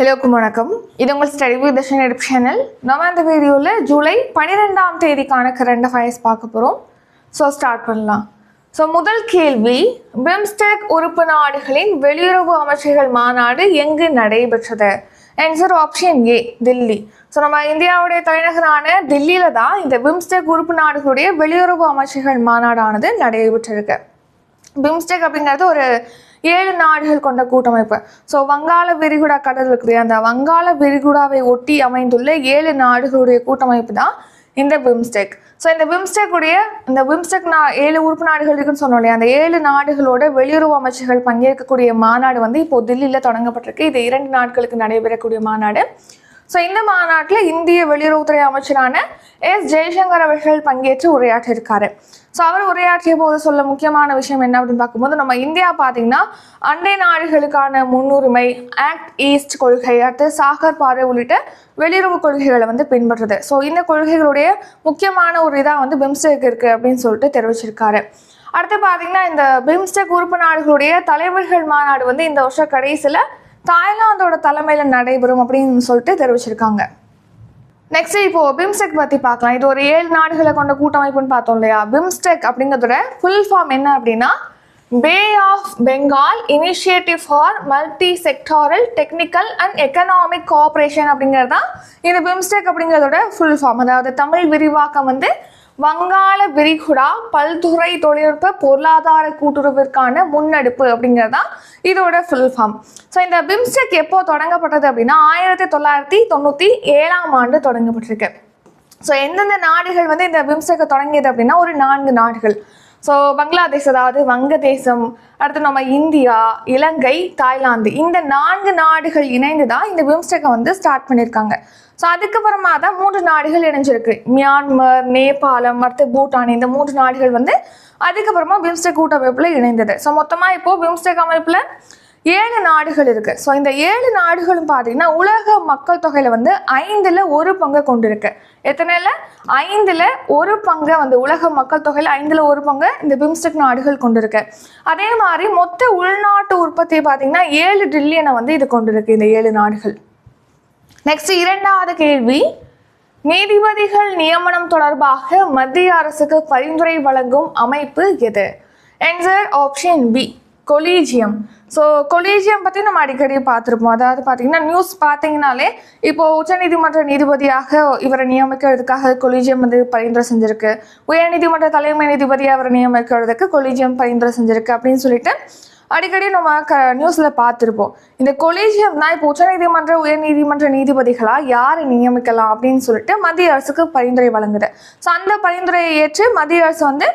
ஹலோக்கும் வணக்கம். இது உங்கள் ஸ்டடி வித் தர்ஷன் எடுப் சேனல் நம்ம இந்த வீடியோவில் ஜூலை பன்னிரெண்டாம் தேதிக்கான கரண்ட் அஃபயர்ஸ் பார்க்க போகிறோம் ஸோ ஸ்டார்ட் பண்ணலாம். ஸோ முதல் கேள்வி பிம்ஸ்டெக் உறுப்பு நாடுகளின் வெளியுறவு அமைச்சர்கள் மாநாடு எங்கு நடைபெற்றது? Answer option A Delhi so நம்ம இந்தியாவுடைய தலைநகரான தில்லியில் தான் இந்த பிம்ஸ்டெக் உறுப்பு நாடுகளுடைய வெளியுறவு அமைச்சர்கள் மாநாடானது நடைபெற்றிருக்கு. பிம்ஸ்டெக் அப்படிங்கிறது ஒரு ஏழு நாடுகள் கொண்ட கூட்டமைப்பு. ஸோ வங்காள விரிகுடா கடல் இருக்குது. அந்த வங்காள விரிகுடாவை ஒட்டி அமைந்துள்ள ஏழு நாடுகளுடைய கூட்டமைப்பு தான் இந்த பிம்ஸ்டெக். ஸோ இந்த பிம்ஸ்டெக் உடைய இந்த பிம்ஸ்டெக் நா ஏழு உறுப்பு நாடுகள் இருக்குன்னு சொன்னோம் இல்லையா? அந்த ஏழு நாடுகளோட வெளியுறவு அமைச்சர்கள் பங்கேற்கக்கூடிய மாநாடு வந்து இப்போ தில்லியில் தொடங்கப்பட்டிருக்கு. இது இரண்டு நாட்களுக்கு நடைபெறக்கூடிய மாநாடு. ஸோ இந்த மாநாட்டில் இந்திய வெளியுறவுத்துறை அமைச்சரான எஸ். ஜெய்சங்கர் அவர்கள் பங்கேற்று உரையாற்றியிருக்காரு. ஸோ அவர் உரையாற்றிய போது சொல்ல முக்கியமான விஷயம் என்ன அப்படின்னு பார்க்கும்போது நம்ம இந்தியா பார்த்தீங்கன்னா அண்டை நாடுகளுக்கான முன்னுரிமை ஆக்ட் ஈஸ்ட் கொள்கை அடுத்து சாகர் பாறை உள்ளிட்ட வெளியுறவு கொள்கைகளை வந்து பின்பற்றுது. ஸோ இந்த கொள்கைகளுடைய முக்கியமான ஒரு இதாக வந்து பிம்ஸ்டெக் இருக்குது அப்படின்னு சொல்லிட்டு தெரிவிச்சிருக்காரு. அடுத்து பார்த்தீங்கன்னா இந்த பிம்ஸ்டெக் உறுப்பு நாடுகளுடைய தலைவர்கள் மாநாடு வந்து இந்த வருஷம் கடைசியில் தாய்லாந்தோட தலைமையில் நடைபெறும் அப்படின்னு சொல்லிட்டு தெரிவிச்சிருக்காங்க. நெக்ஸ்ட் இப்போ பிம்ஸ்டெக் பற்றி பார்க்கலாம். இது ஒரு ஏழு நாடுகளை கொண்ட கூட்டமைப்புன்னு பார்த்தோம் இல்லையா? பிம்ஸ்டெக் அப்படிங்கிறதோட ஃபுல் ஃபார்ம் என்ன அப்படின்னா Bay of Bengal initiative for multi sectoral technical and economic cooperation அப்படிங்கிறது தான் இந்த பிம்ஸ்டெக் அப்படிங்கிறதோட ஃபுல் ஃபார்ம் அதாவது தமிழ் விரிவாக்கம் வந்து வங்காள விரிகுடா பல்துறை தொழில்நுட்ப பொருளாதார கூட்டுறவிற்கான முன்னெடுப்பு அப்படிங்கிறது தான் இதோட ஃபுல் ஃபார்ம் ஸோ இந்த பிம்ஸ்டெக் எப்போ தொடங்கப்பட்டது அப்படின்னா ஆயிரத்தி தொள்ளாயிரத்தி தொண்ணூற்றி ஏழாம் ஆண்டு தொடங்கப்பட்டிருக்கு. ஸோ எந்தெந்த நாடுகள் வந்து இந்த பிம்ஸ்டெக்கை தொடங்கியது அப்படின்னா ஒரு நான்கு நாடுகள். ஸோ பங்களாதேஷ் அதாவது வங்கதேசம் அடுத்து நம்ம இந்தியா இலங்கை தாய்லாந்து இந்த நான்கு நாடுகள் இணைந்து தான் இந்த பிம்ஸ்டெக்கை வந்து ஸ்டார்ட் பண்ணியிருக்காங்க. ஸோ அதுக்கப்புறமா தான் மூன்று நாடுகள் இணைஞ்சிருக்கு. மியான்மர் நேபாளம் அடுத்து பூட்டான் இந்த மூன்று நாடுகள் வந்து அதுக்கப்புறமா பிம்ஸ்டெக் கூட்டமைப்பில் இணைந்தது. ஸோ மொத்தமாக இப்போது பிம்ஸ்டெக் அமைப்பில் ஏழு நாடுகள் இருக்கு. ஸோ இந்த ஏழு நாடுகளும் பார்த்தீங்கன்னா உலக மக்கள் தொகையில வந்து ஐந்துல ஒரு பங்கை கொண்டிருக்கு. எத்தனையில்? ஐந்தில் ஒரு பங்கை வந்து உலக மக்கள் தொகையில் ஐந்தில் ஒரு பங்கை இந்த பிம்ஸ்டெக் நாடுகள் கொண்டிருக்கு. அதே மாதிரி மொத்த உள்நாட்டு உற்பத்தி பார்த்தீங்கன்னா ஏழு ட்ரில்லியனை வந்து இது கொண்டிருக்கு இந்த ஏழு நாடுகள். நெக்ஸ்ட் இரண்டாவது கேள்வி. நீதிபதிகள் நியமனம் தொடர்பாக மத்திய அரசுக்கு பரிந்துரை வழங்கும் அமைப்பு எது? Answer option B collegium so collegium பற்றி நம்ம அடிக்கடி பார்த்துருப்போம். அதாவது பார்த்தீங்கன்னா நியூஸ் பார்த்தீங்கனாலே இப்போ உச்சநீதிமன்ற நீதிபதியாக இவரை நியமிக்கிறதுக்காக கொலீஜியம் வந்து பரிந்துரை செஞ்சிருக்கு. உயர்நீதிமன்ற தலைமை நீதிபதியாக அவரை நியமிக்கிறதுக்கு கொலீஜியம் பரிந்துரை செஞ்சிருக்கு அப்படின்னு சொல்லிட்டு அடிக்கடி நம்ம க நியூஸில் பார்த்துருப்போம். இந்த கொலீஜியம் தான் இப்போ உச்சநீதிமன்ற உயர்நீதிமன்ற நீதிபதிகளாக யாரை நியமிக்கலாம் அப்படின்னு சொல்லிட்டு மத்திய அரசுக்கு பரிந்துரை வழங்குது. ஸோ அந்த பரிந்துரையை ஏற்று மத்திய அரசு வந்து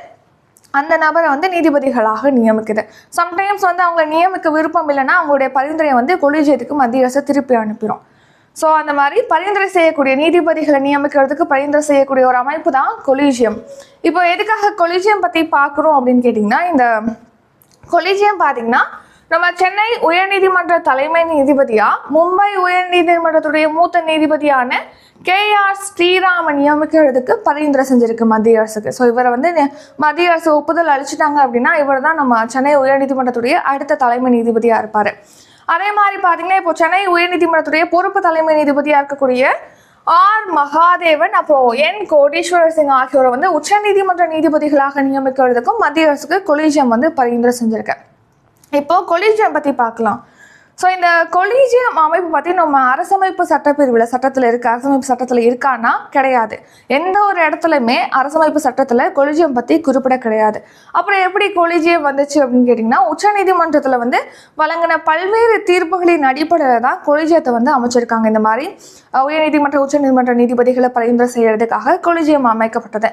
அந்த நபரை வந்து நீதிபதிகளாக நியமிக்குது. சம்டைம்ஸ் வந்து அவங்க நியமிக்க விருப்பம் இல்லைன்னா அவங்களுடைய பரிந்துரையை வந்து கொலிஜியத்துக்கு மத்திய அரசு திருப்பி அனுப்பிடும் ஸோ அந்த மாதிரி பரிந்துரை செய்யக்கூடிய நீதிபதிகளை நியமிக்கிறதுக்கு பரிந்துரை செய்யக்கூடிய ஒரு அமைப்பு தான் கொலீஜியம். இப்போ எதுக்காக கொலீஜியம் பற்றி பார்க்குறோம் அப்படின்னு கேட்டிங்கன்னா இந்த கொலீஜியம் பார்த்தீங்கன்னா நம்ம சென்னை உயர்நீதிமன்ற தலைமை நீதிபதியா மும்பை உயர்நீதிமன்றத்துடைய மூத்த நீதிபதியான கே ஆர் ஸ்ரீராமன் நியமிக்கிறதுக்கு பரிந்துரை செஞ்சிருக்கு மத்திய அரசுக்கு. ஸோ இவரை வந்து மத்திய அரசு ஒப்புதல் அளிச்சிட்டாங்க அப்படின்னா இவர் தான் நம்ம சென்னை உயர்நீதிமன்றத்துடைய அடுத்த தலைமை நீதிபதியாக இருப்பார். அதே மாதிரி பார்த்தீங்கன்னா இப்போ சென்னை உயர்நீதிமன்றத்துடைய பொறுப்பு தலைமை நீதிபதியாக இருக்கக்கூடிய ஆர் மகாதேவன் அப்புறம் என் கோடீஸ்வரர் சிங் ஆகியோரை வந்து உச்சநீதிமன்ற நீதிபதிகளாக நியமிக்கிறதுக்கும் மத்திய அரசுக்கு கொலீஜியம் வந்து பரிந்துரை செஞ்சிருக்கேன் இப்போ கொலீஜியம் பற்றி பார்க்கலாம். ஸோ இந்த கொலீஜியம் அமைப்பு பற்றி நம்ம அரசமைப்பு சட்டப்பிரிவில் சட்டத்தில் இருக்கு அரசமைப்பு சட்டத்தில் இருக்கான்னா கிடையாது. எந்த ஒரு இடத்துலையுமே அரசமைப்பு சட்டத்தில் கொலீஜியம் பற்றி குறிப்பிட கிடையாது. அப்புறம் எப்படி கொலீஜியம் வந்துச்சு அப்படின்னு கேட்டிங்கன்னா உச்சநீதிமன்றத்தில் வந்து வழங்கின பல்வேறு தீர்ப்புகளின் அடிப்படையில் தான் கொலீஜியத்தை வந்து அமைச்சிருக்காங்க. இந்த மாதிரி உயர்நீதிமன்ற உச்சநீதிமன்ற நீதிபதிகளை பரிந்துரை செய்யறதுக்காக கொலீஜியம் அமைக்கப்பட்டது.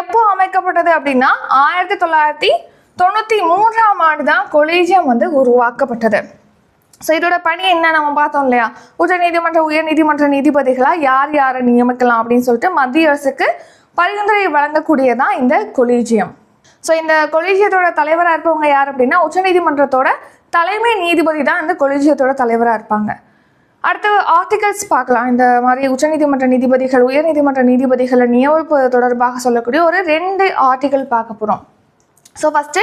எப்போ அமைக்கப்பட்டது அப்படின்னா ஆயிரத்தி தொள்ளாயிரத்தி தொண்ணூற்றி மூன்றாம் ஆண்டு தான் கொலீஜியம் வந்து உருவாக்கப்பட்டது. ஸோ இதோட பணி என்ன நம்ம பார்த்தோம் இல்லையா? உச்சநீதிமன்ற உயர்நீதிமன்ற நீதிபதிகளாக யார் யாரை நியமிக்கலாம் அப்படின்னு சொல்லிட்டு மத்திய அரசுக்கு பரிந்துரை வழங்கக்கூடியதான் இந்த கொலீஜியம் ஸோ இந்த கொலீஜியத்தோட தலைவராக இருப்பவங்க யார் அப்படின்னா உச்சநீதிமன்றத்தோட தலைமை நீதிபதி தான் இந்த கொலீஜியத்தோட தலைவராக இருப்பாங்க. அடுத்து ஆர்டிகல்ஸ் பார்க்கலாம். இந்த மாதிரி உச்சநீதிமன்ற நீதிபதிகள் உயர்நீதிமன்ற நீதிபதிகளை நியமிப்பது தொடர்பாக சொல்லக்கூடிய ஒரு ரெண்டு ஆர்டிகல் பார்க்க போகிறோம் so first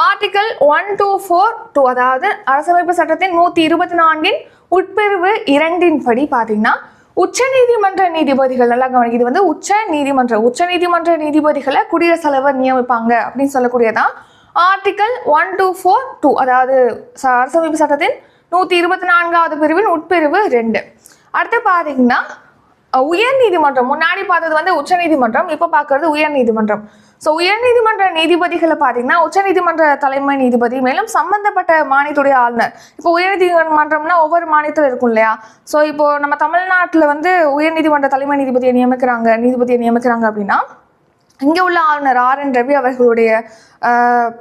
article one two four two அதாவது அரசமைப்பு சட்டத்தின் நூற்றி இருபத்தி நான்கின் உட்பிரிவு இரண்டின் படி பார்த்தீங்கன்னா உச்ச நீதிமன்ற நீதிபதிகள் நல்லா கவனிக்க இது வந்து உச்ச நீதிமன்ற உச்ச நீதிமன்ற நீதிபதிகளை குடியரசு தலைவர் நியமிப்பாங்க அப்படின்னு சொல்லக்கூடியதான் article one two four two அதாவது அரசமைப்பு சட்டத்தின் நூற்றி இருபத்தி நான்காவது பிரிவின் உட்பிரிவு ரெண்டு. அடுத்து பார்த்தீங்கன்னா உயர் நீதிமன்றம் முன்னாடி பார்த்தது வந்து உச்ச நீதிமன்றம் இப்போ பார்க்கறது உயர் நீதிமன்றம் ஸோ உயர்நீதிமன்ற நீதிபதிகளை பார்த்தீங்கன்னா உச்சநீதிமன்ற தலைமை நீதிபதி மேலும் சம்பந்தப்பட்ட மாநிலத்துடைய ஆளுநர். இப்போ உயர்நீதிமன்றம்னா ஒவ்வொரு மாநிலத்தில் இருக்கும் இல்லையா? ஸோ இப்போ நம்ம தமிழ்நாட்டில் வந்து உயர்நீதிமன்ற தலைமை நீதிபதியை நியமிக்கிறாங்க நீதிபதியை நியமிக்கிறாங்க அப்படின்னா இங்கே உள்ள ஆளுநர் ஆர் என் ரவி அவர்களுடைய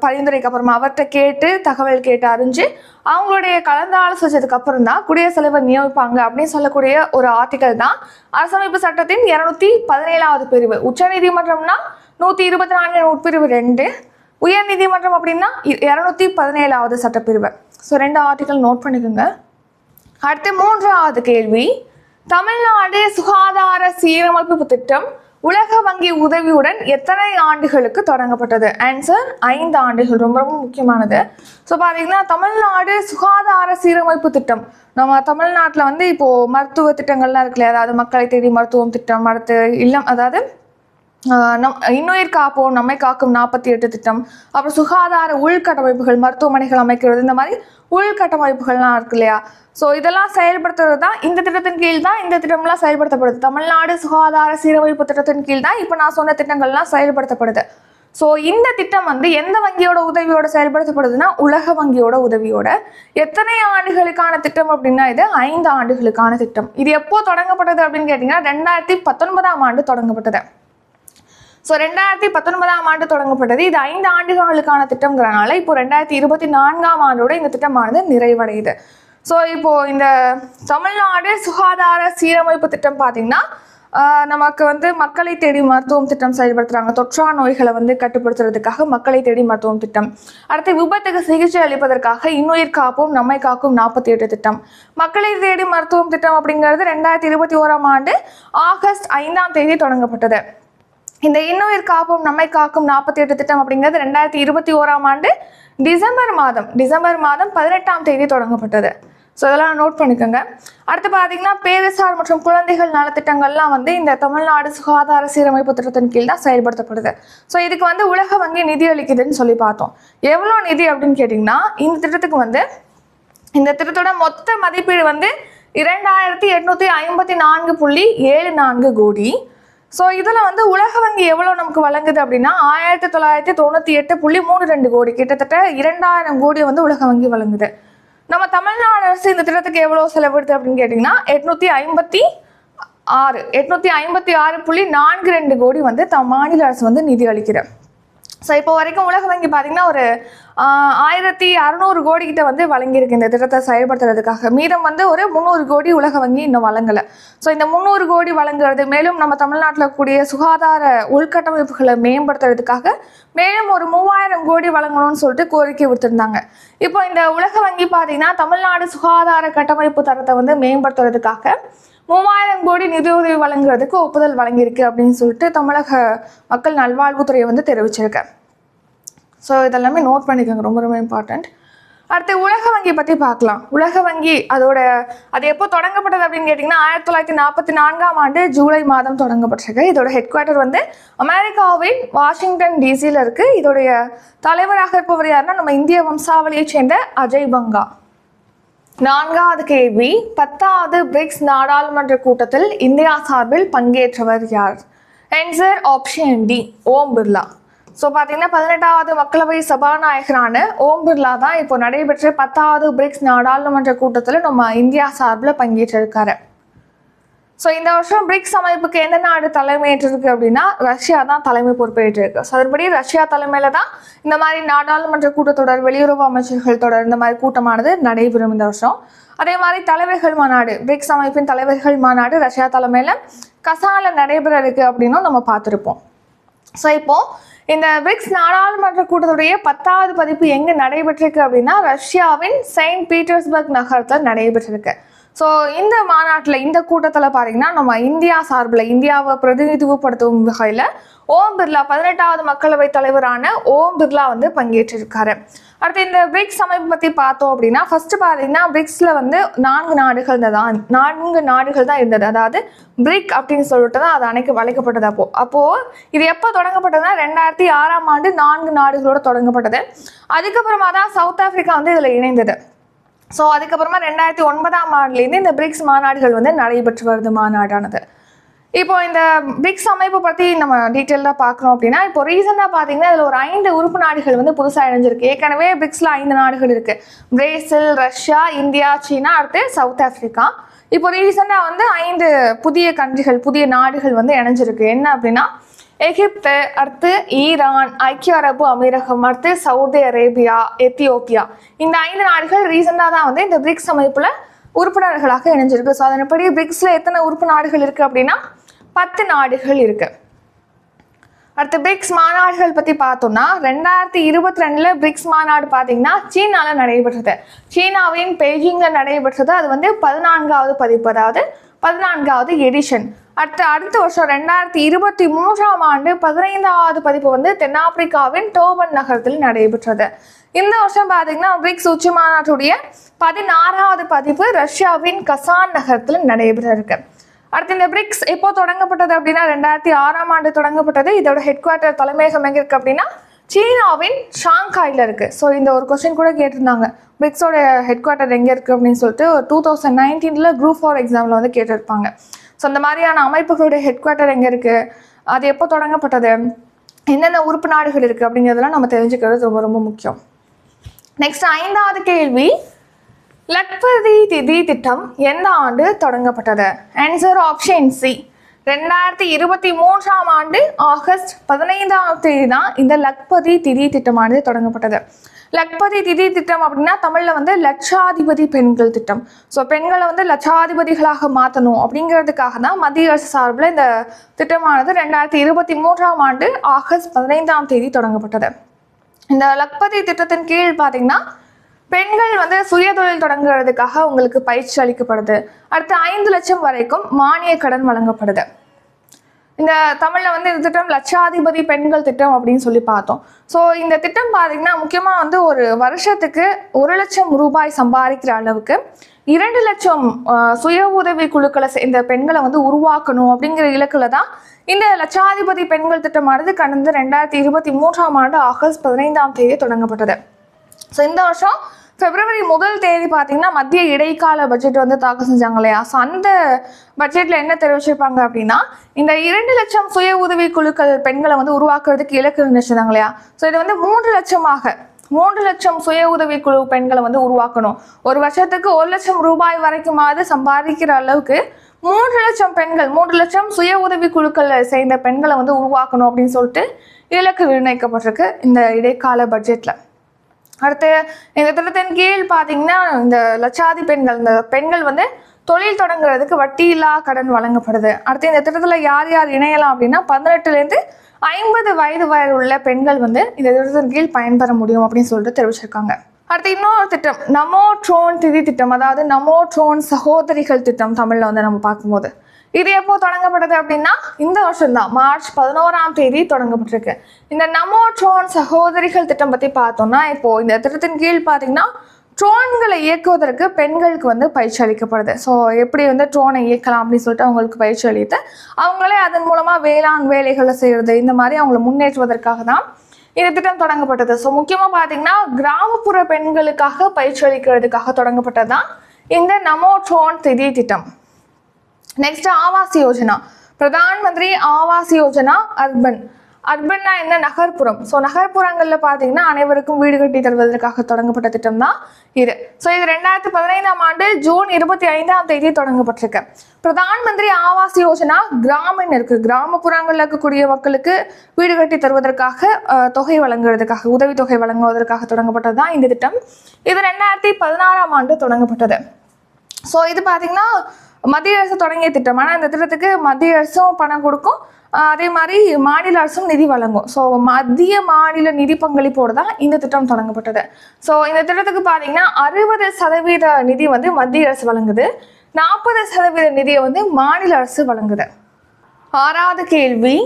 பரிந்துரைக்கு அப்புறமா அவர்கிட்ட கேட்டு தகவல் கேட்டு அறிஞ்சு அவங்களுடைய கலந்து ஆலோசிச்சதுக்கு அப்புறம் தான் குடியரசுத் தலைவர் நியமிப்பாங்க அப்படின்னு சொல்லக்கூடிய ஒரு ஆர்டிக்கல் தான். அரசமைப்பு சட்டத்தின் இருநூத்தி பதினேழாவது பிரிவு. உச்சநீதிமன்றம்னா நூற்றி இருபத்தி நான்கு உட்பிரிவு ரெண்டு. உயர் நீதிமன்றம் அப்படின்னா இரநூத்தி பதினேழாவது சட்டப்பிரிவு. ஸோ ரெண்டு ஆர்டிக்கல் நோட் பண்ணிக்கோங்க. அடுத்து மூன்றாவது கேள்வி. தமிழ்நாடு சுகாதார சீரமைப்பு திட்டம் உலக வங்கி உதவியுடன் எத்தனை ஆண்டுகளுக்கு தொடங்கப்பட்டது? ஆன்சர் ஐந்து ஆண்டுகள். ரொம்ப ரொம்ப முக்கியமானது. ஸோ பார்த்தீங்கன்னா தமிழ்நாடு சுகாதார சீரமைப்பு திட்டம். நம்ம தமிழ்நாட்டில் வந்து இப்போது மருத்துவ திட்டங்கள்லாம் இருக்குல்ல அதாவது மக்களை தேடி மருத்துவம் திட்டம் அடுத்து இல்லம் அதாவது நம் இன்னுயிர் காப்போம் நம்மை காக்கும் நாற்பத்தி எட்டு திட்டம். அப்புறம் சுகாதார உள்கட்டமைப்புகள் மருத்துவமனைகள் அமைக்கிறது. இந்த மாதிரி உள்கட்டமைப்புகள்லாம் இருக்கு இல்லையா? ஸோ இதெல்லாம் செயல்படுத்துறது தான் இந்த திட்டத்தின் கீழ் தான் இந்த திட்டம்லாம் செயல்படுத்தப்படுது. தமிழ்நாடு சுகாதார சீரமைப்பு திட்டத்தின் கீழ் தான் இப்போ நான் சொன்ன திட்டங்கள்லாம் செயல்படுத்தப்படுது. ஸோ இந்த திட்டம் வந்து எந்த வங்கியோட உதவியோட செயல்படுத்தப்படுதுன்னா உலக வங்கியோட உதவியோட. எத்தனை ஆண்டுகளுக்கான திட்டம் அப்படின்னா இது ஐந்து ஆண்டுகளுக்கான திட்டம். இது எப்போ தொடங்கப்பட்டது அப்படின்னு கேட்டிங்கன்னா ரெண்டாயிரத்தி பத்தொன்பதாம் ஆண்டு தொடங்கப்பட்டது. ஸோ ரெண்டாயிரத்தி பத்தொன்பதாம் ஆண்டு தொடங்கப்பட்டது. இது ஐந்து ஆண்டுகளுக்கான திட்டம்ங்கிறனால இப்போ ரெண்டாயிரத்தி இருபத்தி நான்காம் ஆண்டோட இந்த திட்டமானது நிறைவடையுது. ஸோ இப்போ இந்த தமிழ்நாடு சுகாதார சீரமைப்பு திட்டம் பார்த்தீங்கன்னா நமக்கு வந்து மக்களை தேடி மருத்துவம் திட்டம் செயல்படுத்துகிறாங்க தொற்றா நோய்களை வந்து கட்டுப்படுத்துறதுக்காக மக்களை தேடி மருத்துவம் திட்டம். அடுத்து விபத்துக்கு சிகிச்சை அளிப்பதற்காக இன்னுயிர் காப்போம் நம்மை காக்கும் நாற்பத்தி எட்டு திட்டம். மக்களை தேடி மருத்துவம் திட்டம் அப்படிங்கிறது ரெண்டாயிரத்தி இருபத்தி ஓராம் ஆண்டு ஆகஸ்ட் ஐந்தாம் தேதி தொடங்கப்பட்டது. இந்த இன்னுயிர் காப்போம் நம்மை காக்கும் நாற்பத்தி எட்டு திட்டம் அப்படிங்கிறது ரெண்டாயிரத்தி இருபத்தி ஓராம் ஆண்டு டிசம்பர் மாதம் டிசம்பர் மாதம் பதினெட்டாம் தேதி தொடங்கப்பட்டது. ஸோ இதெல்லாம் நோட் பண்ணிக்கோங்க. அடுத்து பார்த்தீங்கன்னா பேரிசார் மற்றும் குழந்தைகள் நலத்திட்டங்கள்லாம் வந்து இந்த தமிழ்நாடு சுகாதார சீரமைப்பு திட்டத்தின் கீழ் தான் செயல்படுத்தப்படுது. ஸோ இதுக்கு வந்து உலக வங்கி நிதி அளிக்குதுன்னு சொல்லி பார்த்தோம். எவ்வளோ நிதி அப்படின்னு கேட்டிங்கன்னா இந்த திட்டத்துக்கு வந்து இந்த திட்டத்தோட மொத்த மதிப்பீடு வந்து இரண்டாயிரத்தி எட்நூற்றி ஐம்பத்தி நான்கு புள்ளி ஏழு நான்கு கோடி ஸோ இதில் வந்து உலக வங்கி எவ்வளோ நமக்கு வழங்குது அப்படின்னா ஆயிரத்தி தொள்ளாயிரத்தி தொண்ணூற்றி எட்டு புள்ளி மூணு ரெண்டு கோடி. கிட்டத்தட்ட இரண்டாயிரம் கோடி வந்து உலக வங்கி வழங்குது. நம்ம தமிழ்நாடு அரசு இந்த திட்டத்துக்கு எவ்வளோ செலவிடுது அப்படின்னு கேட்டிங்கன்னா எட்நூற்றி ஐம்பத்தி ஆறு எட்நூற்றி ஐம்பத்தி ஆறு புள்ளி நான்கு ரெண்டு கோடி வந்து த மாநில அரசு வந்து நிதி அளிக்கிறது. ஸோ இப்போ வரைக்கும் உலக வங்கி பார்த்தீங்கன்னா ஒரு ஆயிரத்தி அறநூறு கோடி கிட்ட வந்து வழங்கியிருக்கு இந்த திட்டத்தை செயல்படுத்துறதுக்காக. மீதம் வந்து ஒரு முந்நூறு கோடி உலக வங்கி இன்னும் வழங்கலை. ஸோ இந்த முந்நூறு கோடி வழங்குறது மேலும் நம்ம தமிழ்நாட்டில் கூடிய சுகாதார உள்கட்டமைப்புகளை மேம்படுத்துறதுக்காக மேலும் ஒரு மூவாயிரம் கோடி வழங்கணும்னு சொல்லிட்டு கோரிக்கை விடுத்திருந்தாங்க. இப்போ இந்த உலக வங்கி பார்த்தீங்கன்னா தமிழ்நாடு சுகாதார கட்டமைப்பு தரத்தை வந்து மேம்படுத்துறதுக்காக மூவாயிரம் கோடி நிதியுதவி வழங்குறதுக்கு ஒப்புதல் வழங்கியிருக்கு அப்படின்னு சொல்லிட்டு தமிழக மக்கள் நல்வாழ்வுத்துறையை வந்து தெரிவிச்சிருக்கு ஸோ இதெல்லாமே நோட் பண்ணிக்கோங்க. ரொம்ப ரொம்ப இம்பார்ட்டண்ட் அடுத்து உலக வங்கி பற்றி பார்க்கலாம். உலக வங்கி அதோட அது எப்போ தொடங்கப்பட்டது அப்படின்னு கேட்டிங்கன்னா ஆயிரத்தி தொள்ளாயிரத்தி நாற்பத்தி நான்காம் ஆண்டு ஜூலை மாதம் தொடங்கப்பட்டிருக்கு. இதோட ஹெட் குவார்ட்டர் வந்து அமெரிக்காவின் வாஷிங்டன் டிசியில் இருக்குது இதோடைய தலைவராக இருப்பவர் யாருன்னா நம்ம இந்திய வம்சாவளியைச் சேர்ந்த அஜய் பங்கா. நான்காவது கேள்வி பத்தாவது பிரிக்ஸ் நாடாளுமன்ற கூட்டத்தில் இந்தியா சார்பில் பங்கேற்றவர் யார்? Answer option D Om Birla. So பார்த்தீங்கன்னா பதினெட்டாவது மக்களவை சபாநாயகரான ஓம் பிர்லா தான் இப்போ நடைபெற்ற பத்தாவது பிரிக்ஸ் நாடாளுமன்ற கூட்டத்தில் நம்ம இந்தியா சார்பில் பங்கேற்றிருக்காரு. ஸோ இந்த வருஷம் பிரிக்ஸ் அமைப்புக்கு எந்த நாடு தலைமையேற்றிருக்கு அப்படின்னா ரஷ்யா தான் தலைமை பொறுப்பேற்றிருக்கு ஸோ அதன்படி ரஷ்யா தலைமையில தான் இந்த மாதிரி நாடாளுமன்ற கூட்டத்தொடர் வெளியுறவு அமைச்சர்கள் தொடர் இந்த மாதிரி கூட்டமானது நடைபெறும் இந்த வருஷம். அதே மாதிரி தலைவர்கள் மாநாடு பிரிக்ஸ் அமைப்பின் தலைவர்கள் மாநாடு ரஷ்யா தலைமையில கசால நடைபெற இருக்கு அப்படின்னும் நம்ம பார்த்துருப்போம். ஸோ இப்போ இந்த பிரிக்ஸ் நாடாளுமன்ற கூட்டத்துடைய பத்தாவது பதிப்பு எங்கே நடைபெற்றிருக்கு அப்படின்னா ரஷ்யாவின் செயின்ட் பீட்டர்ஸ்பர்க் நகரத்தில் நடைபெற்றிருக்கு. ஸோ இந்த மாநாட்டில் இந்த கூட்டத்தில் பார்த்தீங்கன்னா நம்ம இந்தியா சார்பில் இந்தியாவை பிரதிநிதித்துவப்படுத்தும் வகையில் ஓம் பிர்லா பதினெட்டாவது மக்களவைத் தலைவரான ஓம் பிர்லா வந்து பங்கேற்றிருக்காரு. அடுத்து இந்த பிரிக்ஸ் அமைப்பு பற்றி பார்த்தோம் அப்படின்னா ஃபர்ஸ்ட் பார்த்தீங்கன்னா பிரிக்ஸில் வந்து நான்கு நாடுகள் தான் நான்கு நாடுகள் தான் இருந்தது. அதாவது பிரிக் அப்படின்னு சொல்லிட்டு தான் அது அணைக்க வளைக்கப்பட்டது அப்போ. அப்போது இது எப்போ தொடங்கப்பட்டதுன்னா ரெண்டாயிரத்தி ஆறாம் ஆண்டு நான்கு நாடுகளோடு தொடங்கப்பட்டது. அதுக்கப்புறமா தான் சவுத் ஆஃப்ரிக்கா வந்து இதில் இணைந்தது. ஸோ அதுக்கப்புறமா ரெண்டாயிரத்தி ஒன்பதாம் ஆண்டுலேருந்து இந்த பிரிக்ஸ் மாநாடுகள் வந்து நடைபெற்று வருது மாநாடானது. இப்போ இந்த பிரிக்ஸ் அமைப்பு பற்றி நம்ம டீட்டெயிலாக பார்க்குறோம் அப்படின்னா இப்போ ரீசெண்டாக பார்த்தீங்கன்னா அதில் ஒரு ஐந்து உறுப்பு நாடுகள் வந்து புதுசாக இணைஞ்சிருக்கு. ஏற்கனவே பிரிக்ஸில் ஐந்து நாடுகள் இருக்குது பிரேசில் ரஷ்யா இந்தியா சீனா அடுத்து சவுத் ஆஃப்ரிக்கா இப்போ ரீசெண்டாக வந்து ஐந்து புதிய கண்ட்ரிகள் புதிய நாடுகள் வந்து இணைஞ்சிருக்கு. என்ன அப்படின்னா எகிப்து அடுத்து ஈரான் ஐக்கிய அரபு அமீரகம் அடுத்து சவுதி அரேபியா எத்தியோப்பியா. இந்த ஐந்து நாடுகள் ரீசெண்டாக தான் வந்து இந்த பிரிக்ஸ் அமைப்பில் உறுப்பினர்களாக இணைஞ்சிருக்கு. ஸோ அதன்படி பிரிக்ஸில் எத்தனை உறுப்பு நாடுகள் இருக்குது அப்படின்னா பத்து நாடுகள் இருக்குது அடுத்து பிரிக்ஸ் மாநாடுகள் பற்றி பார்த்தோம்னா ரெண்டாயிரத்தி இருபத்தி ரெண்டில் பிரிக்ஸ் மாநாடு பார்த்தீங்கன்னா சீனாவில் நடைபெற்றது. சீனாவின் பெய்ஜிங்கில் நடைபெற்றது. அது வந்து பதினான்காவது பதிப்பு அதாவது பதினான்காவது எடிஷன். அடுத்து அடுத்த வருஷம் ரெண்டாயிரத்தி இருபத்தி மூன்றாம் ஆண்டு பதினைந்தாவது பதிப்பு வந்து தென்னாப்பிரிக்காவின் டோபன் நகரத்தில் நடைபெற்றது. இந்த வருஷம் பார்த்தீங்கன்னா பிரிக்ஸ் உச்சி மாநாட்டுடைய பதினாறாவது பதிப்பு ரஷ்யாவின் கசான் நகரத்தில் நடைபெற்றிருக்கு. அடுத்து இந்த பிரிக்ஸ் எப்போ தொடங்கப்பட்டது அப்படின்னா ரெண்டாயிரத்தி ஆறாம் ஆண்டு தொடங்கப்பட்டது. இதோட ஹெட் குவார்ட்டர் தலைமையகம் எங்கே இருக்குது அப்படின்னா சீனாவின் ஷாங்காயில் இருக்குது ஸோ இந்த ஒரு கொஸ்டின் கூட கேட்டிருந்தாங்க. பிரிக்ஸோட ஹெட் குவார்ட்டர் எங்கே இருக்குது அப்படின்னு சொல்லிட்டு டூ தௌசண்ட் நைன்டீனில் குரூப் ஃபோர் எக்ஸாமில் வந்து கேட்டிருப்பாங்க. ஸோ அந்த மாதிரியான அமைப்புகளுடைய ஹெட் குவார்ட்டர் எங்கே இருக்குது அது எப்போ தொடங்கப்பட்டது? என்னென்ன உறுப்பு நாடுகள் இருக்குது அப்படிங்கிறதெல்லாம் நம்ம தெரிஞ்சுக்கிறது ரொம்ப ரொம்ப முக்கியம். நெக்ஸ்ட் ஐந்தாவது கேள்வி. லக்பதி திதி திட்டம் எந்த ஆண்டு தொடங்கப்பட்டது? ஆன்சர் ஆப்ஷன் சி ரெண்டாயிரத்தி இருபத்தி மூன்றாம் ஆண்டு ஆகஸ்ட் பதினைந்தாம் தேதி தான் இந்த லக்பதி திதி திட்டமானது தொடங்கப்பட்டது. லக்பதி திதி திட்டம் அப்படின்னா தமிழில் வந்து லட்சாதிபதி பெண்கள் திட்டம். ஸோ பெண்களை வந்து லட்சாதிபதிகளாக மாற்றணும் அப்படிங்கிறதுக்காக தான் மத்திய அரசு சார்பில் இந்த திட்டமானது ரெண்டாயிரத்தி இருபத்தி மூன்றாம் ஆண்டு ஆகஸ்ட் பதினைந்தாம் தேதி தொடங்கப்பட்டது. இந்த லக்பதி திட்டத்தின் கீழ் பார்த்தீங்கன்னா பெண்கள் வந்து சுயதொழில் தொடங்குறதுக்காக உங்களுக்கு பயிற்சி அளிக்கப்படுது. அடுத்து ஐந்து லட்சம் வரைக்கும் மானிய கடன் வழங்கப்படுது. இந்த தமிழில் வந்து இந்த திட்டம் லட்சாதிபதி பெண்கள் திட்டம் அப்படின்னு சொல்லி பார்த்தோம். ஸோ இந்த திட்டம் பார்த்தீங்கன்னா முக்கியமாக வந்து ஒரு வருஷத்துக்கு ஒரு லட்சம் ரூபாய் சம்பாதிக்கிற அளவுக்கு இரண்டு லட்சம் சுய உதவி குழுக்களை சேர்ந்த பெண்களை வந்து உருவாக்கணும் அப்படிங்கிற இலக்கில் தான் இந்த லட்சாதிபதி பெண்கள் திட்டமானது கடந்த ரெண்டாயிரத்தி இருபத்தி மூன்றாம் ஆண்டு ஆகஸ்ட் பதினைந்தாம் தேதி தொடங்கப்பட்டது. ஸோ இந்த வருஷம் பிப்ரவரி முதல் தேதி பார்த்தீங்கன்னா மத்திய இடைக்கால பட்ஜெட் வந்து தாக்கல் செஞ்சாங்க இல்லையா? ஸோ அந்த பட்ஜெட்டில் என்ன தெரிவிச்சிருப்பாங்க அப்படின்னா இந்த இரண்டு லட்சம் சுய உதவி குழுக்கள் பெண்களை வந்து உருவாக்குறதுக்கு இலக்கு நினைச்சிருந்தாங்க இல்லையா? ஸோ இது வந்து மூன்று லட்சமாக மூன்று லட்சம் சுய உதவி குழு பெண்களை வந்து உருவாக்கணும். ஒரு வருஷத்துக்கு ஒரு லட்சம் ரூபாய் வரைக்குமாவது சம்பாதிக்கிற அளவுக்கு மூன்று லட்சம் பெண்கள் மூன்று லட்சம் சுய உதவி குழுக்களை சேர்ந்த பெண்களை வந்து உருவாக்கணும் அப்படின்னு சொல்லிட்டு இலக்கு நிர்ணயிக்கப்பட்டிருக்கு இந்த இடைக்கால பட்ஜெட்டில் அடுத்து இந்த திட்டத்தின் கீழ் பார்த்தீங்கன்னா இந்த லட்சாதி பெண்கள் இந்த பெண்கள் வந்து தொழில் தொடங்குறதுக்கு வட்டியில்லா கடன் வழங்கப்படுது. அடுத்து இந்த திட்டத்தில் யார் யார் இணையலாம் அப்படின்னா பதினெட்டுலேருந்து ஐம்பது வயது வரை உள்ள பெண்கள் வந்து இந்த திட்டத்தின் கீழ் பயன்பெற முடியும் அப்படின்னு சொல்லிட்டு தெரிவிச்சிருக்காங்க. அடுத்து இன்னொரு திட்டம் நமோ ட்ரோன் திதி திட்டம் அதாவது நமோ ட்ரோன் சகோதரிகள் திட்டம் தமிழில் வந்து நம்ம பார்க்கும்போது. இது எப்போ தொடங்கப்பட்டது அப்படின்னா இந்த வருஷம் தான் மார்ச் பதினோராம் தேதி தொடங்கப்பட்டிருக்கு. இந்த நமோ ட்ரோன் சகோதரிகள் திட்டம் பற்றி பார்த்தோம்னா இப்போ இந்த திட்டத்தின் கீழ் பார்த்தீங்கன்னா ட்ரோன்களை இயக்குவதற்கு பெண்களுக்கு வந்து பயிற்சி அளிக்கப்படுது. ஸோ எப்படி வந்து ட்ரோனை இயக்கலாம் அப்படின்னு சொல்லிட்டு அவங்களுக்கு பயிற்சி அளித்து அவங்களே அதன் மூலமாக வேளாண் வேலைகளை செய்கிறது இந்த மாதிரி அவங்களை முன்னேற்றுவதற்காக தான் இந்த திட்டம் தொடங்கப்பட்டது. ஸோ முக்கியமாக பார்த்தீங்கன்னா கிராமப்புற பெண்களுக்காக பயிற்சி அளிக்கிறதுக்காக தொடங்கப்பட்டது தான் இந்த நமோ ட்ரோன் திதி திட்டம். நெக்ஸ்ட் ஆவாஸ் யோஜனா பிரதான் மந்திரி ஆவாஸ் யோஜனா அர்பன் அர்பன்னா என்ன? நகர்ப்புறம். ஸோ நகர்ப்புறங்களில் பார்த்தீங்கன்னா அனைவருக்கும் வீடு கட்டி தருவதற்காக தொடங்கப்பட்ட திட்டம் தான் இது. ஸோ இது ரெண்டாயிரத்தி பதினைந்தாம் ஆண்டு ஜூன் இருபத்தி ஐந்தாம் தேதி தொடங்கப்பட்டிருக்கு. பிரதான் மந்திரி ஆவாஸ் யோஜனா கிராமின் இருக்கு. கிராமப்புறங்களில் இருக்கக்கூடிய மக்களுக்கு வீடு கட்டி தருவதற்காக தொகை வழங்குறதுக்காக உதவித்தொகை வழங்குவதற்காக தொடங்கப்பட்டது தான் இந்த திட்டம். இது ரெண்டாயிரத்தி பதினாறாம் ஆண்டு தொடங்கப்பட்டது. ஸோ இது பார்த்தீங்கன்னா மத்திய அரசு தொடங்கிய திட்டம். ஆனால் இந்த திட்டத்துக்கு மத்திய அரசும் பணம் கொடுக்கும். அதே மாதிரி மாநில அரசும் நிதி வழங்கும். ஸோ மத்திய மாநில நிதி பங்களிப்போடு தான் இந்த திட்டம் தொடங்கப்பட்டது. ஸோ இந்த திட்டத்துக்கு பார்த்தீங்கன்னா அறுபது சதவீத நிதி வந்து மத்திய அரசு வழங்குது. நாற்பது சதவீத நிதியை வந்து மாநில அரசு வழங்குது. ஆறாவது கேள்வி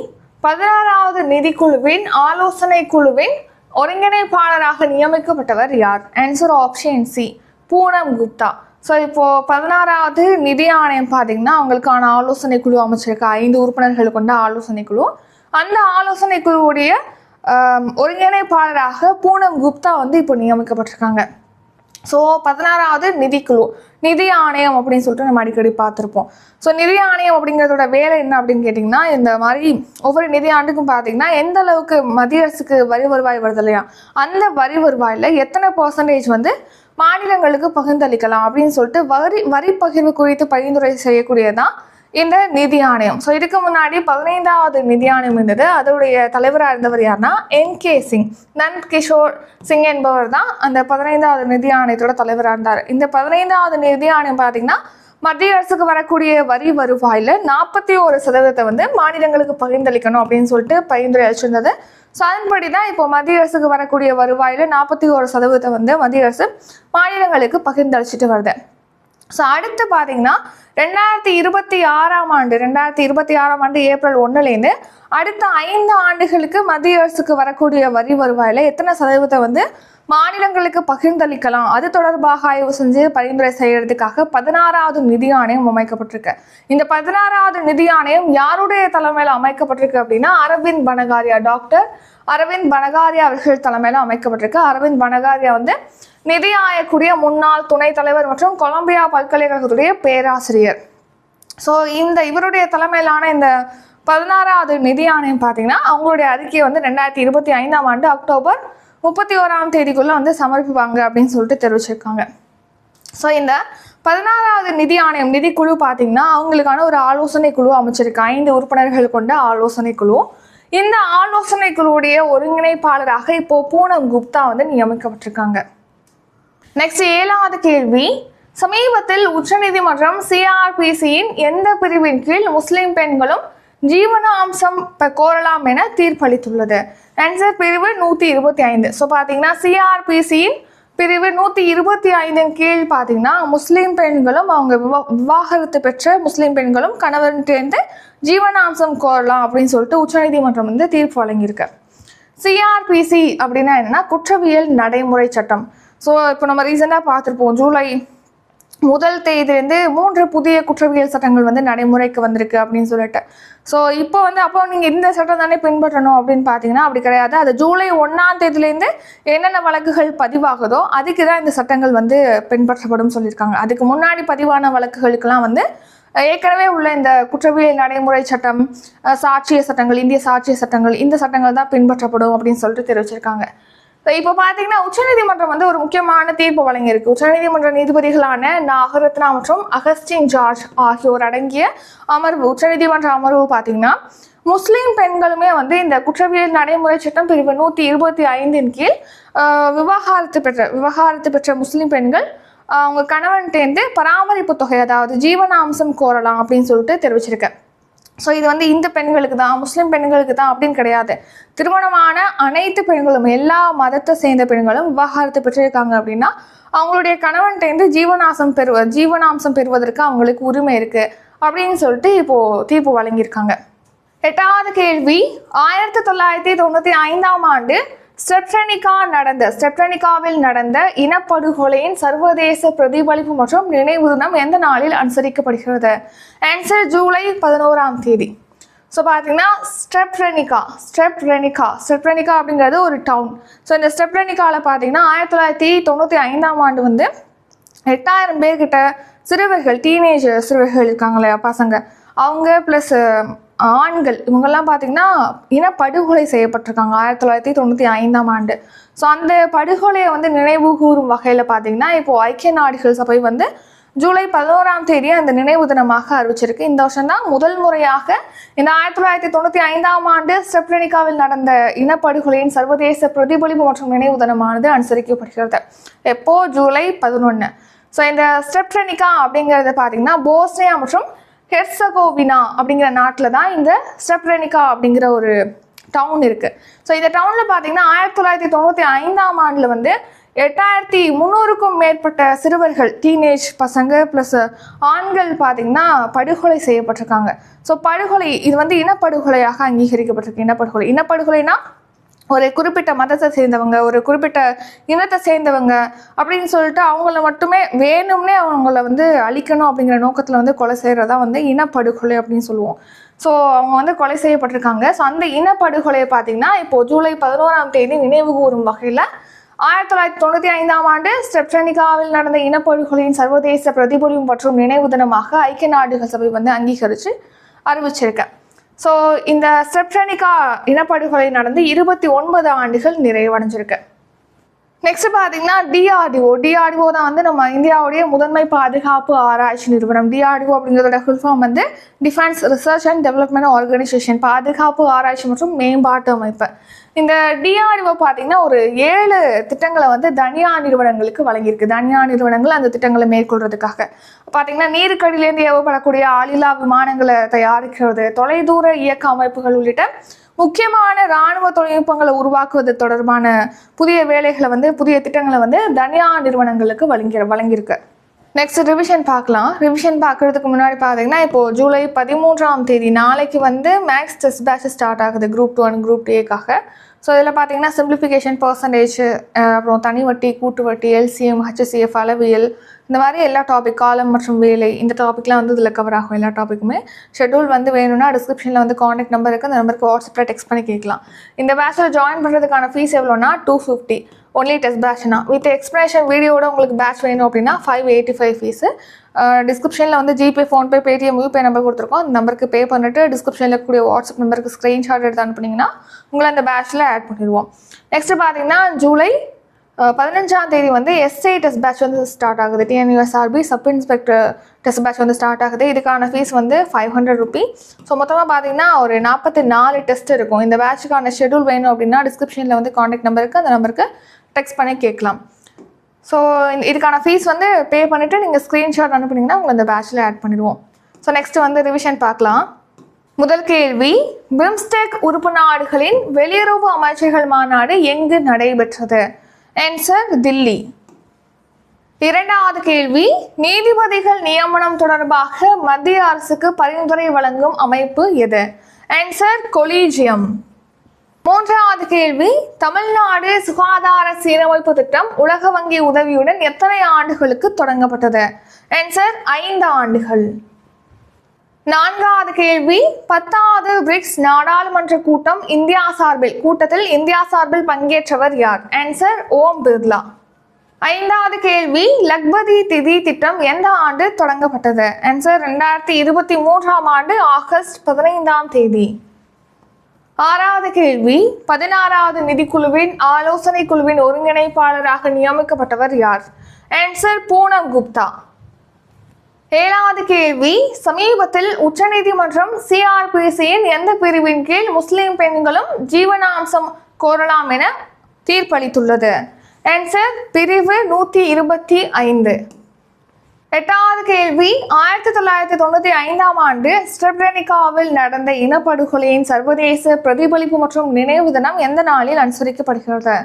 பதினாறாவது நிதிக்குழுவின் ஆலோசனை குழுவின் ஒருங்கிணைப்பாளராக நியமிக்கப்பட்டவர் யார்? Answer option C Poonam Gupta. So இப்போ பதினாறாவது நிதி ஆணையம் பார்த்தீங்கன்னா அவங்களுக்கான ஆலோசனை குழு அமைச்சிருக்க. ஐந்து உறுப்பினர்கள் கொண்ட ஆலோசனை குழு. அந்த ஆலோசனை குழுவுடைய ஒருங்கிணைப்பாளராக பூனம் குப்தா வந்து இப்போ நியமிக்கப்பட்டிருக்காங்க. ஸோ பதினாறாவது நிதிக்குழு நிதி ஆணையம் அப்படின்னு சொல்லிட்டு நம்ம அடிக்கடி பார்த்துருப்போம். ஸோ நிதி ஆணையம் அப்படிங்கிறதோட வேலை என்ன அப்படின்னு கேட்டிங்கன்னா இந்த மாதிரி ஒவ்வொரு நிதி ஆண்டுக்கும் பார்த்தீங்கன்னா எந்த அளவுக்கு மத்திய அரசுக்கு வரி வருவாய் வருது இல்லையா? அந்த வரி வருவாயில் எத்தனை பர்சன்டேஜ் வந்து மாநிலங்களுக்கு பகிர்ந்தளிக்கலாம் அப்படின்னு சொல்லிட்டு வரி வரி பகிர்வு குறித்து பரிந்துரை செய்யக்கூடியதான் இந்த நிதி ஆணையம். ஸோ இதுக்கு முன்னாடி பதினைந்தாவது நிதி ஆணையம் இருந்தது. அதோடைய தலைவராக இருந்தவர் யாருன்னா என் கே சிங். நந்த் கிஷோர் சிங் என்பவர் தான் அந்த பதினைந்தாவது நிதி ஆணையத்தோட தலைவராக இருந்தார். இந்த பதினைந்தாவது நிதி ஆணையம் பார்த்தீங்கன்னா மத்திய அரசுக்கு வரக்கூடிய வரி வருவாயில் நாற்பத்தி ஒரு சதவீதத்தை வந்து மாநிலங்களுக்கு பகிர்ந்தளிக்கணும் அப்படின்னு சொல்லிட்டு பரிந்துரை அளிச்சிருந்தது. ஸோ அதன்படி தான் இப்போ மத்திய அரசுக்கு வரக்கூடிய வருவாயில் நாற்பத்தி ஒரு சதவீதத்தை வந்து மத்திய அரசு மாநிலங்களுக்கு பகிர்ந்தளிச்சிட்டு வருது. ஸோ அடுத்து பார்த்தீங்கன்னா ரெண்டாயிரத்தி இருபத்தி ஆறாம் ஆண்டு ரெண்டாயிரத்தி இருபத்தி ஆறாம் ஆண்டு ஏப்ரல் ஒன்றுலேருந்து அடுத்த ஐந்து ஆண்டுகளுக்கு மத்திய அரசுக்கு வரக்கூடிய வரி வருவாயில் எத்தனை சதவீதத்தை வந்து மாநிலங்களுக்கு பகிர்ந்தளிக்கலாம். அது தொடர்பாக ஆய்வு செஞ்சு பரிந்துரை செய்யறதுக்காக பதினாறாவது நிதி ஆணையம் அமைக்கப்பட்டிருக்கு. இந்த பதினாறாவது நிதி ஆணையம் யாருடைய தலைமையில் அமைக்கப்பட்டிருக்கு அப்படின்னா அரவிந்த் பனகாரியா டாக்டர் அரவிந்த் பனகாரியா அவர்கள் தலைமையில் அமைக்கப்பட்டிருக்கு. அரவிந்த் பனகாரியா வந்து நிதி ஆயக்கூடிய முன்னாள் துணைத் தலைவர் மற்றும் கொலம்பியா பல்கலைக்கழகத்துடைய பேராசிரியர். ஸோ இந்த இவருடைய தலைமையிலான இந்த பதினாறாவது நிதி ஆணையம் பார்த்தீங்கன்னா அவங்களுடைய அறிக்கையை வந்து ரெண்டாயிரத்தி இருபத்தி ஐந்தாம் ஆண்டு அக்டோபர் முப்பத்தி ஓராம் தேதிக்குள்ளே வந்து சமர்ப்பிப்பாங்க அப்படின்னு சொல்லிட்டு தெரிவிச்சிருக்காங்க. ஸோ இந்த பதினாறாவது நிதி ஆணையம் நிதிக்குழு பார்த்தீங்கன்னா அவங்களுக்கான ஒரு ஆலோசனை குழு அமைச்சிருக்கு. ஐந்து உறுப்பினர்கள் கொண்ட ஆலோசனை குழு. இந்த ஆலோசனை குழுவுடைய ஒருங்கிணைப்பாளராக இப்போ பூனம் குப்தா வந்து நியமிக்கப்பட்டிருக்காங்க. நெக்ஸ்ட் ஏழாவது கேள்வி. சமீபத்தில் உச்சநீதிமன்றம் சிஆர்பிசியின் எந்த பிரிவின் கீழ் முஸ்லிம் பெண்களும் ஜீவனாம்சம் அம்சம் கோரலாம் என தீர்ப்பளித்துள்ளது. ஆன்சர் பிரிவு நூற்றி இருபத்தி ஐந்து. ஸோ பார்த்தீங்கன்னா சிஆர்பிசியின் பிரிவு நூற்றி இருபத்தி ஐந்தின் கீழ் பார்த்தீங்கன்னா முஸ்லீம் பெண்களும் அவங்க விவா- விவாகரத்து பெற்ற முஸ்லீம் பெண்களும் கணவன்கிட்டேருந்து ஜீவனாம்சம் கோரலாம் அப்படின்னு சொல்லிட்டு உச்சநீதிமன்றம் வந்து தீர்ப்பு வழங்கியிருக்கு. சிஆர்பிசி அப்படின்னா என்னன்னா குற்றவியல் நடைமுறை சட்டம். ஸோ இப்போ நம்ம ரீசெண்டாக பார்த்துருப்போம் ஜூலை முதல் தேதியிலேருந்து மூன்று புதிய குற்றவியல் சட்டங்கள் வந்து நடைமுறைக்கு வந்திருக்கு அப்படின்னு சொல்லிட்டு. ஸோ இப்போ வந்து அப்போ நீங்கள் இந்த சட்டம் தானே பின்பற்றணும் அப்படின்னு பார்த்தீங்கன்னா அப்படி கிடையாது. அது ஜூலை ஒன்றாம் தேதியிலேருந்து என்னென்ன வழக்குகள் பதிவாகுதோ அதுக்கு தான் இந்த சட்டங்கள் வந்து பின்பற்றப்படும் சொல்லியிருக்காங்க. அதுக்கு முன்னாடி பதிவான வழக்குகளுக்கெல்லாம் வந்து ஏற்கனவே உள்ள இந்த குற்றவியல் நடைமுறை சட்டம் சாட்சிய சட்டங்கள் இந்திய சாட்சிய சட்டங்கள் இந்த சட்டங்கள் தான் பின்பற்றப்படும் அப்படின்னு சொல்லிட்டு தெரிவிச்சிருக்காங்க. ஸோ இப்போ பார்த்தீங்கன்னா உச்சநீதிமன்றம் வந்து ஒரு முக்கியமான தீர்ப்பு வழங்கியிருக்கு. உச்சநீதிமன்ற நீதிபதிகளான நாகரத்னா மற்றும் அகஸ்டின் ஜார்ஜ் ஆகியோர் அடங்கிய அமர்வு உச்சநீதிமன்ற அமர்வு பார்த்தீங்கன்னா முஸ்லீம் பெண்களுமே வந்து இந்த குற்றவியல் நடைமுறை சட்டம் பிரிவு நூற்றி இருபத்தி ஐந்தின் கீழ் விவகாரத்து பெற்ற விவகாரத்து பெற்ற முஸ்லீம் பெண்கள் அவங்க கணவன்கிட்டேருந்து பராமரிப்பு தொகை அதாவது ஜீவனாம்சம் கோரலாம் அப்படின்னு சொல்லிட்டு தெரிவிச்சிருக்கேன் ஸோ இது வந்து இந்து பெண்களுக்கு தான் முஸ்லீம் பெண்களுக்கு தான் அப்படின்னு கிடையாது. திருமணமான அனைத்து பெண்களும் எல்லா மதத்தை சேர்ந்த பெண்களும் விவாகரத்து பெற்றிருக்காங்க அப்படின்னா அவங்களுடைய கணவன்கிட்டேருந்து ஜீவனாசம் பெறுவ ஜீவனாம்சம் பெறுவதற்கு அவங்களுக்கு உரிமை இருக்குது அப்படின்னு சொல்லிட்டு இப்போது தீர்ப்பு வழங்கியிருக்காங்க. எட்டாவது கேள்வி ஆயிரத்தி தொள்ளாயிரத்தி தொண்ணூற்றி ஐந்தாம் ஆண்டு ஸ்டெப்டனிகா நடந்த ஸ்டெப்டனிகாவில் நடந்த இனப்படுகொலையின் சர்வதேச பிரதிபலிப்பு மற்றும் நினைவு தினம் எந்த நாளில் அனுசரிக்கப்படுகிறது? ஆன்சர் ஜூலை பதினோராம் தேதி. ஸோ பார்த்தீங்கன்னா ஸ்டெப்ரெனிகா ஸ்டெப்ரெனிகா ஸ்டெப்ரெனிகா அப்படிங்கிறது ஒரு டவுன் ஸோ இந்த ஸ்டெப்ரெனிகாவில் பார்த்தீங்கன்னா ஆயிரத்தி தொள்ளாயிரத்தி தொண்ணூற்றி ஐந்தாம் ஆண்டு வந்து எட்டாயிரம் பேர்கிட்ட சிறுவர்கள் டீனேஜர் சிறுவர்கள் இருக்காங்க இல்லையா பசங்க. அவங்க ப்ளஸ் ஆண்கள் இவங்கெல்லாம் பார்த்தீங்கன்னா இனப்படுகொலை செய்யப்பட்டிருக்காங்க ஆயிரத்தி தொள்ளாயிரத்தி தொண்ணூற்றி ஐந்தாம் ஆண்டு. ஸோ அந்த படுகொலையை வந்து நினைவு கூறும் வகையில் பார்த்தீங்கன்னா இப்போது ஐக்கிய நாடுகள் சபை வந்து ஜூலை பதினோராம் தேதி அந்த நினைவு தினமாக அறிவிச்சிருக்கு. இந்த வருஷம் தான் முதல் முறையாக இந்த ஆயிரத்தி தொள்ளாயிரத்தி தொண்ணூற்றி ஐந்தாம் ஆண்டு ஸ்டெப்ரனிகாவில் நடந்த இனப்படுகொலையின் சர்வதேச பிரதிபலிப்பு மற்றும் நினைவு தினமானது அனுசரிக்கப்படுகிறது. எப்போ? ஜூலை பதினொன்று ஸோ இந்த ஸ்டெப்ரனிகா அப்படிங்கிறது பார்த்தீங்கன்னா போஸ்னியா மற்றும் ஹெர்சகோவினா அப்படிங்கிற நாட்டில் தான் இந்த ஸ்டெப்ரெனிகா அப்படிங்கிற ஒரு டவுன் இருக்குது ஸோ இந்த டவுனில் பார்த்தீங்கன்னா ஆயிரத்தி தொள்ளாயிரத்தி தொண்ணூற்றி ஐந்தாம் ஆண்டில் வந்து எட்டாயிரத்தி முந்நூறுக்கும் மேற்பட்ட சிறுவர்கள் டீனேஜ் பசங்க ப்ளஸ் ஆண்கள் பார்த்தீங்கன்னா படுகொலை செய்யப்பட்டிருக்காங்க. ஸோ படுகொலை இது வந்து இனப்படுகொலையாக அங்கீகரிக்கப்பட்டிருக்கு. இனப்படுகொலை இனப்படுகொலைனா ஒரு குறிப்பிட்ட மதத்தை சேர்ந்தவங்க ஒரு குறிப்பிட்ட இனத்தை சேர்ந்தவங்க அப்படின்னு சொல்லிட்டு அவங்கள மட்டுமே வேணும்னே அவங்கள வந்து அழிக்கணும் அப்படிங்கிற நோக்கத்தில் வந்து கொலை செய்கிறதா வந்து இனப்படுகொலை அப்படின்னு சொல்லுவோம். ஸோ அவங்க வந்து கொலை செய்யப்பட்டிருக்காங்க. ஸோ அந்த இனப்படுகொலையை பார்த்தீங்கன்னா இப்போ ஜூலை பதினோராம் தேதி நினைவு கூறும் வகையில் ஆயிரத்தி தொள்ளாயிரத்தி தொண்ணூற்றி ஐந்தாம் ஆண்டு ஸ்டெப்டனிகாவில் நடந்த இனப்படுகொலையின் சர்வதேச பிரதிபலிப்பு மற்றும் நினைவு தினமாக ஐக்கிய நாடுகள் சபை வந்து அங்கீகரித்து அறிவிச்சிருக்கேன் ஸோ இந்த செப்டனிகா இனப்படுகொலை நடந்து இருபத்தி ஒன்பது ஆண்டுகள் நிறைவடைஞ்சிருக்கு. நெக்ஸ்ட் பார்த்தீங்கன்னா டிஆர்டிஓ டிஆர்டிஓ தான் வந்து நம்ம இந்தியாவுடைய முதன்மை பாதுகாப்பு ஆராய்ச்சி நிறுவனம். டிஆர்டிஓ அப்படிங்கிறதோட ஃபுல் ஃபார்ம் வந்து defence research and development organisation பாதுகாப்பு ஆராய்ச்சி மற்றும் மேம்பாட்டு அமைப்பு. இந்த டிஆர்ஓ பார்த்தீங்கன்னா ஒரு ஏழு திட்டங்களை வந்து தனியார் நிறுவனங்களுக்கு வழங்கியிருக்கு. தனியார் நிறுவனங்கள் அந்த திட்டங்களை மேற்கொள்றதுக்காக. பார்த்தீங்கன்னா நீருக்கடியிலேருந்து ஏவப்படக்கூடிய ஆளில்லா விமானங்களை தயாரிக்கிறது தொலைதூர இயக்க அமைப்புகள் உள்ளிட்ட முக்கியமான இராணுவ தொழில்நுட்பங்களை உருவாக்குவது தொடர்பான புதிய வேலைகளை வந்து புதிய திட்டங்களை வந்து தனியார் நிறுவனங்களுக்கு வழங்கி வழங்கியிருக்கு. நெக்ஸ்ட் ரிவிஷன் பார்க்கலாம். ரிவிஷன் பார்க்கறதுக்கு முன்னாடி பார்த்தீங்கன்னா இப்போ ஜூலை பதிமூன்றாம் தேதி நாளைக்கு வந்து மேக்ஸ் டெஸ்ட் பேட்ச் ஸ்டார்ட் ஆகுது. குரூப் டூ அண்ட் குரூப் டேக்காக ஸோ இதில் பார்த்தீங்கன்னா சிம்பிளிஃபிகேஷன் பர்சன்டேஜ் அப்புறம் தனி வட்டி கூட்டு வட்டி எல்சிஎம் ஹெச்எஸ்சிஎஃப் அளவியல் இந்த மாதிரி எல்லா டாபிக் காலம் மற்றும் வேலை இந்த டாபிக்லாம் வந்து இதில் கவர் ஆகும் எல்லா டாப்பிக்குமே ஷெட்யூல் வந்து வேணும்னா டிஸ்கிரிப்ஷனில் வந்து காண்டாக்ட் நம்பர் இருக்குது அந்த நம்பருக்கு வாட்ஸ்அப்பில் டெக்ஸ்ட் பண்ணி கேட்கலாம். இந்த பேட்சில் ஜாயின் பண்ணுறதுக்கான ஃபீஸ் எவ்வளோனா டூ ஃபிஃப்டி ஒன்லி டெஸ்ட் பேட்ச்னா வித் எக்ஸ்பிளேஷன் வீடியோட உங்களுக்கு பேட்ச் வேணும் அப்படின்னா ஃபைவ் எயிட்டி ஃபைவ் ஃபீஸு டிஸ்கிரிப்ஷனில் வந்து GPay PhonePe Paytm UPay number கொடுத்துருக்கோம். அந்த நம்பருக்கு பே பண்ணிட்டு டிஸ்கிரிப்ஷனில் கூடிய வாட்ஸ்அப் நம்பருக்கு ஸ்க்ரீன்ஷாட் எடுத்து அனுப்புனீங்கன்னா உங்களை அந்த பேட்ச்சில் ஆட் பண்ணிடுவோம். நெக்ஸ்ட் பார்த்தீங்கன்னா ஜூலை பதினஞ்சாம் தேதி வந்து எஸ்ஐ டெஸ்ட் பேட்ச் வந்து ஸ்டார்ட் ஆகுது. TNUSRB sub inspector test batch வந்து ஸ்டார்ட் ஆகுது. இதுக்கான ஃபீஸ் வந்து ஃபைவ் ஹண்ட்ரட் ருபி ஸோ மொத்தமாக பார்த்தீங்கன்னா ஒரு நாற்பத்தி நாலு டெஸ்ட் இருக்கும். இந்த பேட்சுக்கான ஷெட்யூல் வேணும் அப்படின்னா டிஸ்கிரிப்ஷனில் வந்து காண்டாக்ட் நம்பருக்கு அந்த நம்பருக்கு டெக்ஸ்ட் பண்ணி கேட்கலாம். ஸோ இதுக்கான ஃபீஸ் வந்து பே பண்ணிவிட்டு நீங்கள் ஸ்க்ரீன்ஷாட் அனுப்புனீங்கன்னா உங்களை இந்த பேட்சில் ஆட் பண்ணிடுவோம். ஸோ நெக்ஸ்ட் வந்து ரிவிஷன் பார்க்கலாம். முதல் கேள்வி பிம்ஸ்டெக் உறுப்பு நாடுகளின் வெளியுறவு அமைச்சர்கள் மாநாடு எங்கு நடைபெற்றது? ஆன்சர் தில்லி இரண்டாவது கேள்வி நீதிபதிகள் நியமனம் தொடர்பாக மத்திய அரசுக்கு பரிந்துரை வழங்கும் அமைப்பு எது? ஆன்சர் கொலீஜியம் மூன்றாவது கேள்வி தமிழ்நாடு சுகாதார சீரமைப்பு திட்டம் உலக வங்கி உதவியுடன் எத்தனை ஆண்டுகளுக்கு தொடங்கப்பட்டது? ஆன்சர் ஐந்து ஆண்டுகள். நான்காவது கேள்வி பத்தாவது பிரிக்ஸ் நாடாளுமன்ற கூட்டம் இந்தியா சார்பில் கூட்டத்தில் இந்தியா சார்பில் பங்கேற்றவர் யார்? ஆன்சர் ஓம் பிர்லா. ஐந்தாவது கேள்வி லக்பதி திதி திட்டம் எந்த ஆண்டு தொடங்கப்பட்டது? ஆன்சர் ரெண்டாயிரத்தி இருபத்தி மூன்றாம் ஆண்டு ஆகஸ்ட் பதினைந்தாம் தேதி. ஆறாவது கேள்வி பதினாறாவது நிதிக்குழுவின் ஆலோசனை குழுவின் ஒருங்கிணைப்பாளராக நியமிக்கப்பட்டவர் யார்? ஆன்சர் பூனம் குப்தா. ஏழாவது கேள்வி சமீபத்தில் உச்சநீதிமன்றம் சிஆர்பிசியின் எந்த பிரிவின் கீழ் முஸ்லிம் பெண்களும் ஜீவனாம்சம் கோரலாம் என தீர்ப்பளித்துள்ளது? ஆன்சர் பிரிவு நூற்றி இருபத்தி ஐந்து. எட்டாவது கேள்வி ஆயிரத்தி தொள்ளாயிரத்தி தொண்ணூற்றி ஐந்தாம் ஆண்டு ஸ்ட்ரெப்ரெனிகாவில் நடந்த இனப்படுகொலையின் சர்வதேச பிரதிபலிப்பு மற்றும் நினைவு தினம் எந்த நாளில் அனுசரிக்கப்படுகிறது?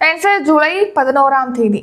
ஆன்சர் ஜூலை பதினோராம் தேதி.